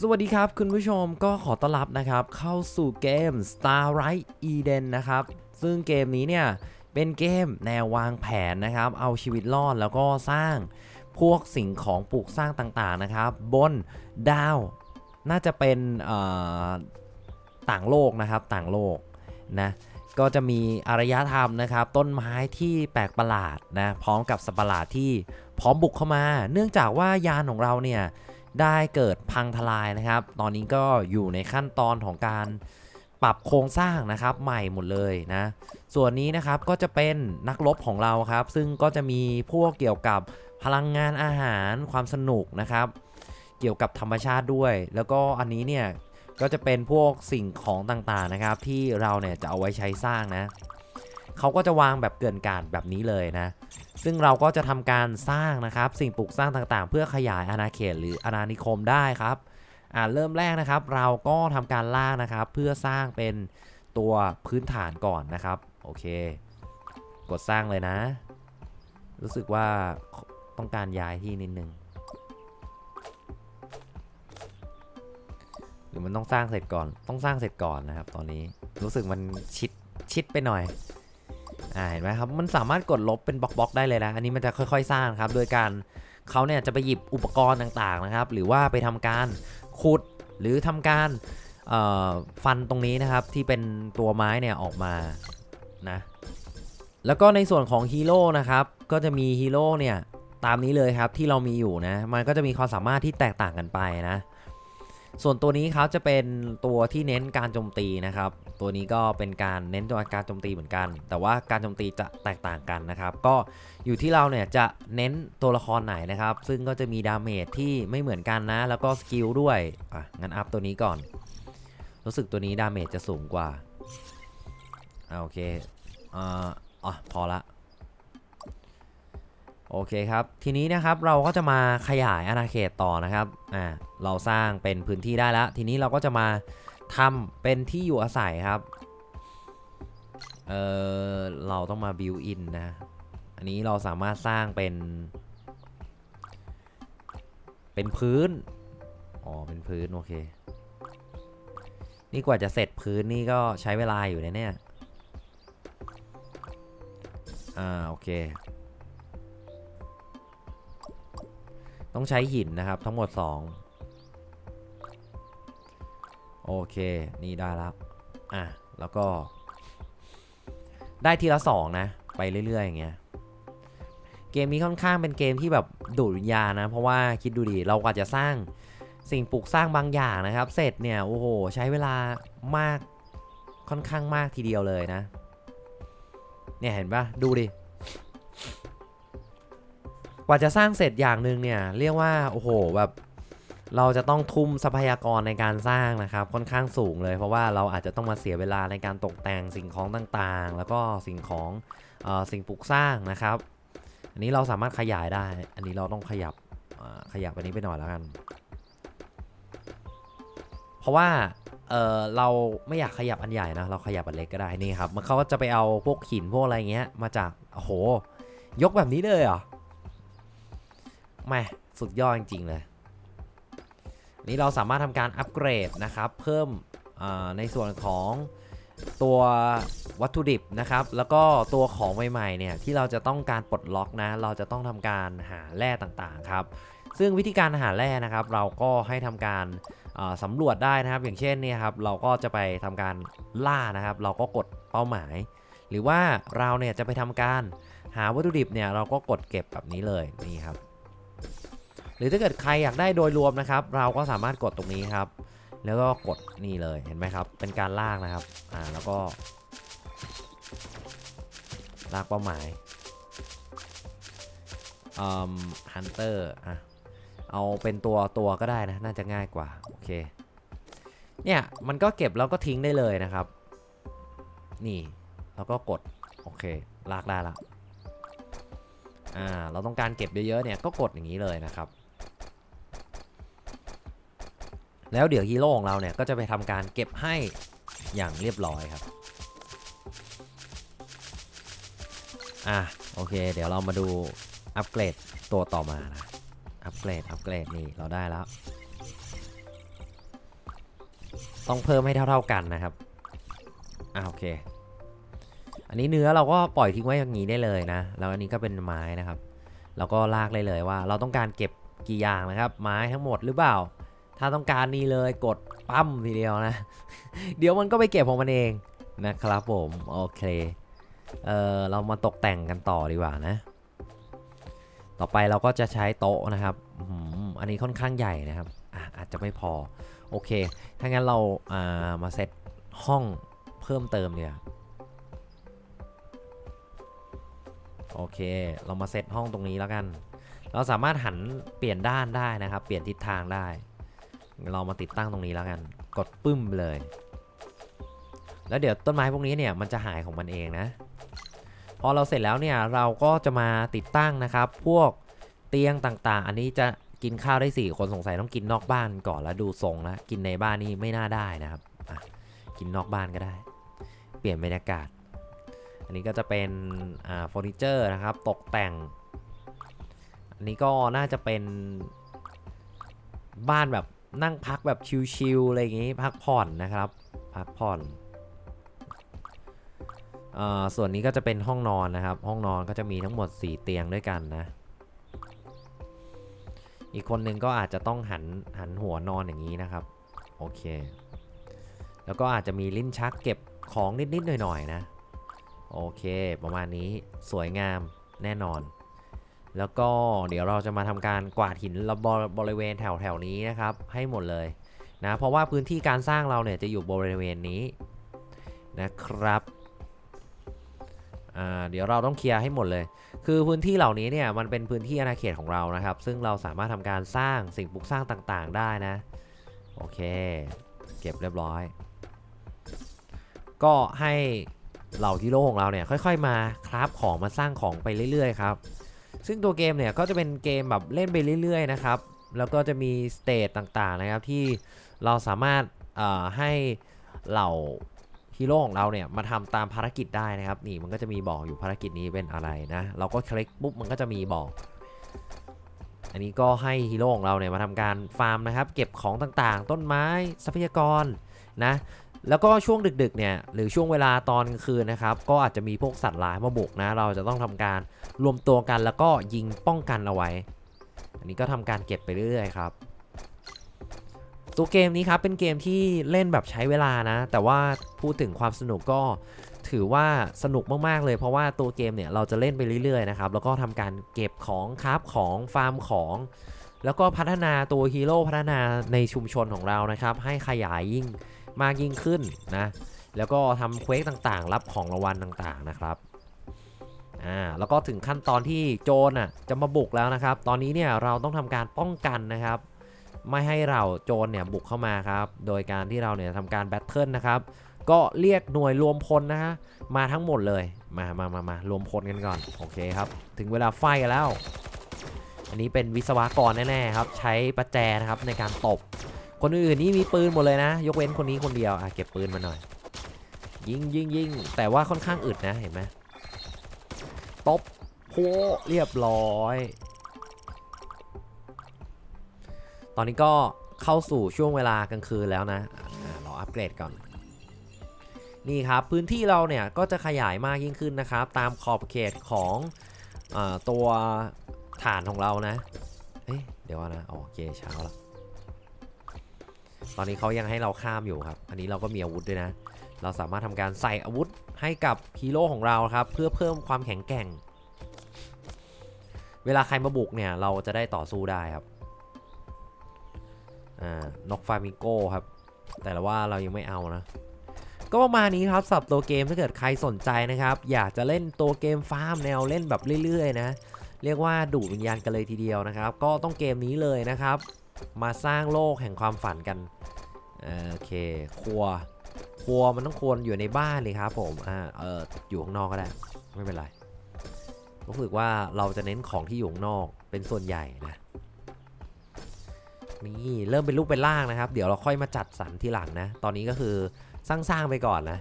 สวัสดีครับคุณผู้ชมก็ขอต้อนรับนะครับ เข้าสู่เกม Starlight Eden นะครับ ซึ่งเกมนี้เนี่ย เป็นเกมแนววางแผนนะครับ เอาชีวิตรอดแล้วก็สร้างพวกสิ่งของปลูกสร้างต่างๆนะครับ บนดาวน่าจะเป็นต่างโลกนะครับต่างโลกนะก็จะมีอารยธรรมนะครับ ต้นไม้ที่แปลกประหลาดนะพร้อมกับสัตว์ประหลาดที่พร้อมบุกเข้ามา เนื่องจากว่ายานของเราเนี่ย ได้เกิดพังทลายนะครับ ตอนนี้ก็อยู่ในขั้นตอนของการปรับโครงสร้างนะครับใหม่หมดเลยนะ ส่วนนี้นะครับก็จะเป็นนักรบของเราครับ ซึ่งก็จะมีพวกเกี่ยวกับพลังงานอาหารความสนุกนะครับ เกี่ยวกับธรรมชาติด้วย แล้วก็อันนี้เนี่ยก็จะเป็นพวกสิ่งของต่างๆนะครับ ที่เราเนี่ยจะเอาไว้ใช้สร้างนะ เขาก็จะวางแบบเกินการแบบนี้เลยนะ ซึ่งเราก็จะทำการสร้างนะครับ สิ่งปลูกสร้างต่างๆ เพื่อขยายอาณาเขตหรืออาณานิคมได้ครับอ่าเริ่มแรกนะครับ เราก็ทำการล่างนะครับ เพื่อสร้างเป็นตัวพื้นฐานก่อนนะครับ โอเค กดสร้างเลยนะ รู้สึกว่าต้องการย้ายที่นิดนึงหรือมันต้องสร้างเสร็จก่อน ต้องสร้างเสร็จก่อนนะครับ ตอนนี้รู้สึกมันชิดชิดไปหน่อย อ่าเห็นไหมครับมันสามารถกดลบเป็นบล็อกๆได้เลยนะ อันนี้มันจะค่อยๆสร้างครับ โดยการเขาเนี่ยจะไปหยิบอุปกรณ์ต่างๆนะครับ หรือว่าไปทำการขุดหรือทำการฟันตรงนี้นะครับที่เป็นตัวไม้เนี่ยออกมานะแล้วก็ในส่วนของฮีโร่นะครับก็จะมีฮีโร่เนี่ยตามนี้เลยครับที่เรามีอยู่นะมันก็จะมีความสามารถที่แตกต่างกันไปนะ ส่วนตัวนี้ครับจะเป็นตัวที่เน้นการโจมตีนะครับ ตัวนี้ก็เป็นการเน้นตัวการโจมตีเหมือนกัน แต่ว่าการโจมตีจะแตกต่างกันนะครับ ก็อยู่ที่เราเนี่ยจะเน้นตัวละครไหนนะครับ ซึ่งก็จะมีดาเมจที่ไม่เหมือนกันนะ แล้วก็สกิลด้วย อะ งั้นอัพตัวนี้ก่อน รู้สึกตัวนี้ดาเมจจะสูงกว่าอโอเคอ่าอ๋อพอละ โอเคครับ ทีนี้นะครับเราก็จะมาขยายอาณาเขตต่อนะครับอ่าเราสร้างเป็นพื้นที่ได้แล้ว ทีนี้เราก็จะมาทำเป็นที่อยู่อาศัยครับเออเราต้องมา build in นะอันนี้เราสามารถสร้างเป็น เป็นพื้นอ๋อเป็นพื้นโอเคนี่กว่าจะเสร็จพื้นนี่ก็ใช้เวลาอยู่นะเนี่ย อ่า โอเค ต้องใช้หินนะครับ ทั้งหมด 2 โอเค นี่ได้แล้ว อะ แล้วก็ ได้ทีละ 2 นะ ไปเรื่อย ๆ อย่างเงี้ย เกมนี้ค่อนข้างเป็นเกมที่แบบดูดวิญญาณนะ เพราะว่าคิดดูดิ เรากว่าจะสร้างสิ่งปลูกสร้างบางอย่างนะครับ เสร็จเนี่ย โอ้โห ใช้เวลามากค่อนข้างมากทีเดียวเลยนะ เนี่ยเห็นปะดูดิ ว่าจะสร้างเสร็จอย่างหนึ่งเนี่ยเรียกว่าโอ้โหแบบเราจะต้องทุ่มทรัพยากรในการสร้างนะครับค่อนข้างสูงเลย เพราะว่าเราอาจจะต้องมาเสียเวลาในการตกแต่งสิ่งของต่างๆ แล้วก็สิ่งของออสิ่งปลูกสร้างนะครับ อันนี้เราสามารถขยายได้ อันนี้เราต้องขยับขยับอันนี้ไปหน่อยแล้วกัน เพราะว่าเออเราไม่อยากขยับอันใหญ่นะเราขยับอันเล็กก็ได้นี่ครับมันเขาก็จะไปเอาพวกหินพวกอะไรเงี้ยมาจากโอ้โห ยกแบบนี้เลยเหรอ แม่สุดยอดจริงๆเลย นี่เราสามารถทำการอัปเกรดนะครับ เพิ่มในส่วนของตัววัตถุดิบนะครับ แล้วก็ตัวของใหม่ๆเนี่ยที่เราจะต้องการปลดล็อกนะ เราจะต้องทำการหาแร่ต่างๆครับ ซึ่งวิธีการหาแร่นะครับ เราก็ให้ทำการาสำรวจได้นะครับ อย่างเช่นเนี่ยครับ เราก็จะไปทำการล่านะครับ เราก็กดเป้าหมาย หรือว่าเราเนี่ยจะไปทำการหาวัตถุดิบเนี่ยเราก็กดเก็บแบบนี้เลยนี่ครับ หรือถ้าเกิดใครอยากได้โดยรวมนะครับ เราก็สามารถกดตรงนี้ครับ แล้วก็กดนี่เลยเห็นไหมครับ เป็นการลากนะครับอ่าแล้วก็ ลากเป้าหมายอืมฮันเตอร์อะเอาเป็นตัวตัวก็ได้นะ น่าจะง่ายกว่า โอเค เนี่ย มันก็เก็บแล้วก็ทิ้งได้เลยนะครับ นี่ แล้วก็กด โอเค ลากได้ละอ่า เราต้องการเก็บเยอะๆเนี่ย ก็กดอย่างนี้เลยนะครับ แล้วเดี๋ยวฮีโร่ของเราเนี่ยก็จะไปทำการเก็บให้อย่างเรียบร้อยครับอะโอเค เดี๋ยวเรามาดูอัปเกรดตัวต่อมานะอัปเกรดอัปเกรดนี่เราได้แล้ว ต้องเพิ่มให้เท่า ๆกันนะครับอ่าโอเค อันนี้เนื้อเราก็ปล่อยทิ้งไว้อย่างนี้ได้เลยนะ แล้วอันนี้ก็เป็นไม้นะครับ เราก็ลากเลยเลยว่า เราต้องการเก็บกี่อย่างนะครับ ไม้ทั้งหมดหรือเปล่า ถ้าต้องการนี่เลยกดปั๊มทีเดียวนะ เดี๋ยวมันก็ไปเก็บของมันเองนะครับผม โอเคเออเรามาตกแต่งกันต่อดีกว่านะ ต่อไปเราก็จะใช้โต๊ะนะครับอันนี้ค่อนข้างใหญ่นะครับอะอาจจะไม่พอ โอเค ถ้างั้นเราอ่ามาเซตห้องเพิ่มเติมเนี่ยโอเค เรามาเซตห้องตรงนี้แล้วกัน เราสามารถหันเปลี่ยนด้านได้นะครับ เปลี่ยนทิศทางได้ เรามาติดตั้งตรงนี้แล้วกัน กดปึ้มเลย แล้วเดี๋ยวต้นไม้พวกนี้เนี่ยมันจะหายของมันเองนะ พอเราเสร็จแล้วเนี่ยเราก็จะมาติดตั้งนะครับ พวกเตียงต่างๆ อันนี้จะกินข้าวได้ 4 คนสงสัยต้องกินนอกบ้านก่อนแล้วดูทรงแล้วกินในบ้านนี่ไม่น่าได้นะครับกินนอกบ้านก็ได้ เปลี่ยนบรรยากาศ อันนี้ก็จะเป็นอ่าเฟอร์นิเจอร์นะครับ ตกแต่ง อันนี้ก็น่าจะเป็นบ้านแบบ นั่งพักแบบชิลๆอะไรอย่างงี้พักผ่อนนะครับ พักผ่อนอ่าส่วนนี้ก็จะเป็นห้องนอนนะครับ ห้องนอนก็จะมีทั้งหมด 4 เตียงด้วยกันนะ อีกคนหนึ่งก็อาจจะต้องหันหันหัวนอนอย่างนี้นะครับ โอเค แล้วก็อาจจะมีลิ้นชักเก็บของนิดๆหน่อยๆนะ โอเค ประมาณนี้สวยงามแน่นอน แล้วก็เดี๋ยวเราจะมาทำการกวาดหินระบบริเวณแถวแถวนี้นะครับ ให้หมดเลยนะเพราะว่าพื้นที่การสร้างเราเนี่ยจะอยู่บริเวณนี้นะครับเดี๋ยวเราต้องเคลียร์ให้หมดเลย คือพื้นที่เหล่านี้เนี่ยมันเป็นพื้นที่อาณาเขตของเรานะครับ ซึ่งเราสามารถทำการสร้างสิ่งปลูกสร้างต่างๆได้นะ โอเค เก็บเรียบร้อย ก็ให้เหล่าที่โลกของเราเนี่ยค่อย ๆ มาคราฟของมาสร้างของไปเรื่อย ๆ ครับ ซึ่งตัวเกมเนี่ยก็จะเป็นเกมแบบเล่นไปเรื่อยๆนะครับ แล้วก็จะมีสเตจต่างๆนะครับที่เราสามารถให้เหล่าฮีโร่ของเราเนี่ยมาทำตามภารกิจได้นะครับ นี่มันก็จะมีบอกอยู่ภารกิจนี้เป็นอะไรนะ เราก็คลิกปุ๊บมันก็จะมีบอก อันนี้ก็ให้ฮีโร่ของเราเนี่ยมาทำการฟาร์มนะครับ เก็บของต่างๆ ต้นไม้ทรัพยากรนะ แล้วก็ช่วงดึกๆเนี่ยหรือช่วงเวลาตอนกลางคืนนะครับก็อาจจะมีพวกสัตว์ร้ายมาบุกนะ เราจะต้องทำการรวมตัวกันแล้วก็ยิงป้องกันเอาไว้ อันนี้ก็ทำการเก็บไปเรื่อยๆครับตัวเกมนี้ครับเป็นเกมที่เล่นแบบใช้เวลานะ แต่ว่าพูดถึงความสนุกก็ถือว่าสนุกมากๆเลย เพราะว่าตัวเกมเนี่ยเราจะเล่นไปเรื่อยๆนะครับแล้วก็ทำการเก็บของคราฟของฟาร์มของ แล้วก็พัฒนาตัวฮีโร่พัฒนาในชุมชนของเรานะครับให้ขยายยิ่ง มากยิ่งขึ้นนะ แล้วก็ทำเควสต่างๆ รับของรางวัลต่างๆนะครับอ่าแล้วก็ถึงขั้นตอนที่โจรอะจะมาบุกแล้วนะครับ ตอนนี้เนี่ยเราต้องทำการป้องกันนะครับ ไม่ให้เราโจรเนี่ยบุกเข้ามาครับ โดยการที่เราเนี่ยทำการแบทเทิลนะครับก็เรียกหน่วยรวมพลนะฮะมาทั้งหมดเลยมามามามารวมพลกันก่อนโอเคครับ ถึงเวลาไฟแล้ว อันนี้เป็นวิศวกรแน่ๆครับ ใช้ประแจนะครับในการตบ คนอื่นนี่มีปืนหมดเลยนะ ยกเว้นคนนี้คนเดียวอะเก็บปืนมาหน่อย ยิงยิงยิงแต่ว่าค่อนข้างอึดนะเห็นไหมตบโพเรียบร้อย ตอนนี้ก็เข้าสู่ช่วงเวลากลางคืนแล้วนะเราอัปเกรดก่อน นี่ครับพื้นที่เราเนี่ยก็จะขยายมากยิ่งขึ้นนะครับ ตามขอบเขตของอตัวฐานของเรานะ เอ๊ะเดี๋ยวนะ โอเคเช้าแล้ว ตอนนี้เขายังให้เราข้ามอยู่ครับ อันนี้เราก็มีอาวุธด้วยนะ เราสามารถทำการใส่อาวุธให้กับฮีโร่ของเราครับ เพื่อเพิ่มความแข็งแกร่ง เวลาใครมาบุกเนี่ยเราจะได้ต่อสู้ได้ครับ อ่านกฟามิโก้ครับ แต่ละว่าเรายังไม่เอานะก็ประมาณนี้ครับสับตัวเกมถ้าเกิดใครสนใจนะครับ อยากจะเล่นตัวเกมฟาร์มแนวเล่นแบบเรื่อยๆนะ เรียกว่าดูวิญญาณกันเลยทีเดียวนะครับ ก็ต้องเกมนี้เลยนะครับ มาสร้างโลกแห่งความฝันกันโอเค ครัว ครัวมันต้องควรอยู่ในบ้านเลยครับผมอ่าเอออยู่ข้างนอกก็ได้ ไม่เป็นไร รู้สึกว่าเราจะเน้นของที่อยู่ข้างนอกเป็นส่วนใหญ่นะ นี่เริ่มเป็นรูปเป็นร่างนะครับ เดี๋ยวเราค่อยมาจัดสรรทีหลังนะ ตอนนี้ก็คือสร้างๆไปก่อนนะ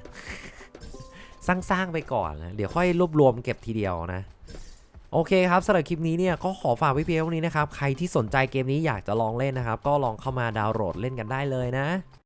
สร้างๆไปก่อนนะ เดี๋ยวค่อยรวบรวมเก็บทีเดียวนะ โอเคครับสำหรับคลิปนี้เนี่ยก็ขอฝากไว้เพียงเท่านี้นะครับ ใครที่สนใจเกมนี้อยากจะลองเล่นนะครับ ก็ลองเข้ามาดาวน์โหลดเล่นกันได้เลยนะ